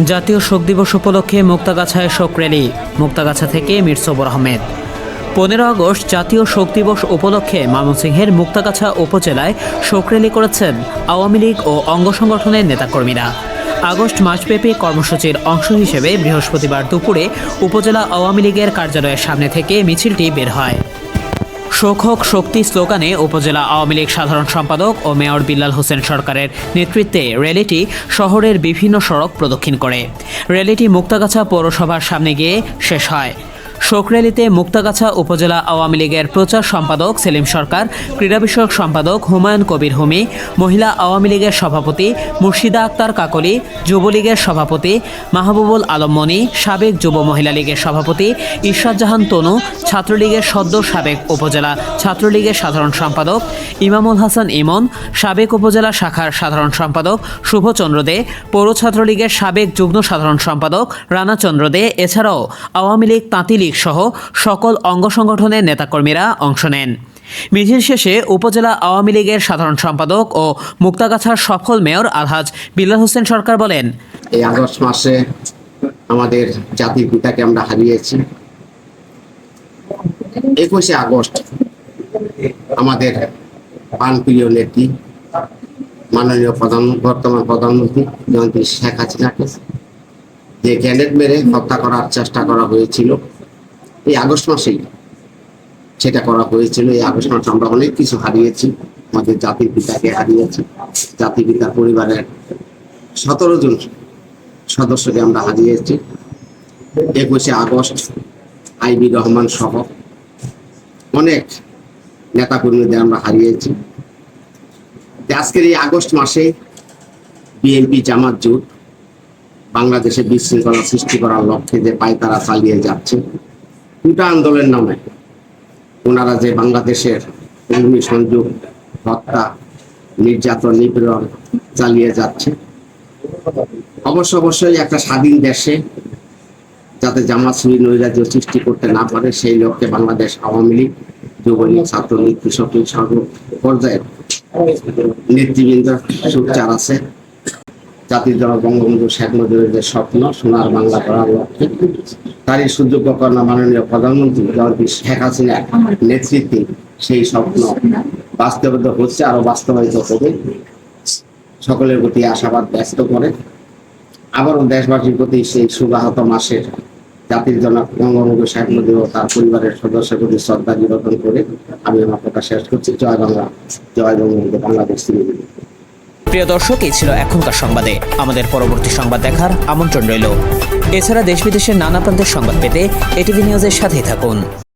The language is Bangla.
জাতীয় শোক দিবস উপলক্ষে মুক্তাগাছায় শোক র্যালি, মুক্তাগাছা থেকে মীর সবর আহমেদ। পনেরো আগস্ট জাতীয় শোক দিবস উপলক্ষে ময়মনসিংহের মুক্তাগাছা উপজেলায় শোক র্যালি করেছেন আওয়ামী লীগ ও অঙ্গ সংগঠনের নেতাকর্মীরা। আগস্ট মাসব্যাপী কর্মসূচির অংশ হিসেবে বৃহস্পতিবার দুপুরে উপজেলা আওয়ামী লীগের কার্যালয়ের সামনে থেকে মিছিলটি বের হয়। শোক হোক, শক্তি স্লোগানে উপজেলা আওয়ামী লীগ সাধারণ সম্পাদক ও মেয়র বিল্লাল হোসেন সরকারের নেতৃত্বে র্যালিটি শহরের বিভিন্ন সড়ক প্রদক্ষিণ করে। র্যালিটি মুক্তাগাছা পৌরসভার সামনে গিয়ে শেষ হয়। শোক র্যালিতে মুক্তাগাছা উপজেলা আওয়ামী লীগের প্রচার সম্পাদক সেলিম সরকার, ক্রীড়া বিষয়ক সম্পাদক হুমায়ুন কবির হুমি, মহিলা আওয়ামী লীগের সভাপতি মুর্শিদা আক্তার কাকলি, যুবলীগের সভাপতি মাহবুবুল আলম মনি, সাবেক যুব মহিলা লীগের সভাপতি ইরশাদ জাহান তনু, ছাত্রলীগের সদ্য সাবেক উপজেলা ছাত্রলীগের সাধারণ সম্পাদক ইমামুল হাসান ইমন, সাবেক উপজেলা শাখার সাধারণ সম্পাদক শুভচন্দ্র দে, পৌর ছাত্রলীগের সাবেক যুগ্ম সাধারণ সম্পাদক রানা চন্দ্র দে, এছাড়াও আওয়ামী লীগ তাঁতি লীগ সহ সকল অঙ্গ সংগঠনের নেতাকর্মীরা অংশ নেন। মিছিল শেষে উপজেলা আওয়ামী লীগের সাধারণ সম্পাদক ও মুক্তাগাছার সফল মেয়র আলহাজ বিল্লাল হোসেন সরকার বলেন, এই আগস্ট মাসে আমাদের জাতির পিতাকে আমরা হারিয়েছি। একুশে আগস্ট আমাদের প্রাণপ্রিয় নেত্রী, মাননীয় প্রধান, বর্তমান প্রধানমন্ত্রী জয়ন্তী শেখ হাসিনাকে, যে গ্যানেট মেরে হত্যা করার চেষ্টা করা হয়েছিল। এই আগস্ট মাসেই সেটা করা হয়েছিল, এই আগস্ট মাসে আমরা অনেক কিছু হারিয়েছি। আমাদের জাতির পিতাকে হারিয়েছি। জাতির পিতার পরিবারের সতেরো জন সদস্যকে আমরা হারিয়েছি। একুশে আগস্ট আইবি রহমান সহ অনেক নেতা নেতাকর্মীদের আমরা হারিয়েছি। আজকের এই আগস্ট মাসে বিএনপি জামাত জোট বাংলাদেশে বিশৃঙ্খলা সৃষ্টি করার লক্ষ্যে যে পায়তারা চালিয়ে যাচ্ছে দুটা আন্দোলনের নামে ওনারা যে বাংলাদেশের কর্মী সংযোগ, হত্যা, নির্যাতন, নিপীড়ন চালিয়ে যাচ্ছে। অবশ্য অবশ্যই একটা স্বাধীন দেশে যাতে জামাত নৈরাজ্য সৃষ্টি করতে না পারে, সেই লক্ষ্যে বাংলাদেশ আওয়ামী লীগ, যুবলীগ, ছাত্রলীগ, কৃষক লীগ সর্ব পর্যায়ের নেতৃবৃন্দ সুচার আছে। জাতির জনক বঙ্গবন্ধু শেখ মুজিবের যে স্বপ্ন, সোনার বাংলা করার লক্ষ্যে, তারই সুযোগ্য কন্যা মাননীয় প্রধানমন্ত্রী জগদীশ শেখ হাসিনার নেতৃত্বে সেই স্বপ্ন বাস্তবায়িত হচ্ছে আরও বাস্তবায়িত হবে। সকলের প্রতি আশাবাদ ব্যস্ত করে। আবারও দেশবাসীর প্রতি সেই সুবাহত মাসের জাতির জনক বঙ্গবন্ধু শেখ মুজিব ও তার পরিবারের সদস্যের প্রতি শ্রদ্ধা নিবেদন করে আমি আমার কথা শেষ করছি। জয় বাংলা, জয় বঙ্গবন্ধু, বাংলাদেশ। প্রিয় দর্শক, এই ছিল এখনকার সংবাদে। আমাদের পরবর্তী সংবাদ দেখার আমন্ত্রণ রইল। এছাড়া দেশ বিদেশের নানা প্রান্তের সংবাদ পেতে এটিভি নিউজের সাথেই থাকুন।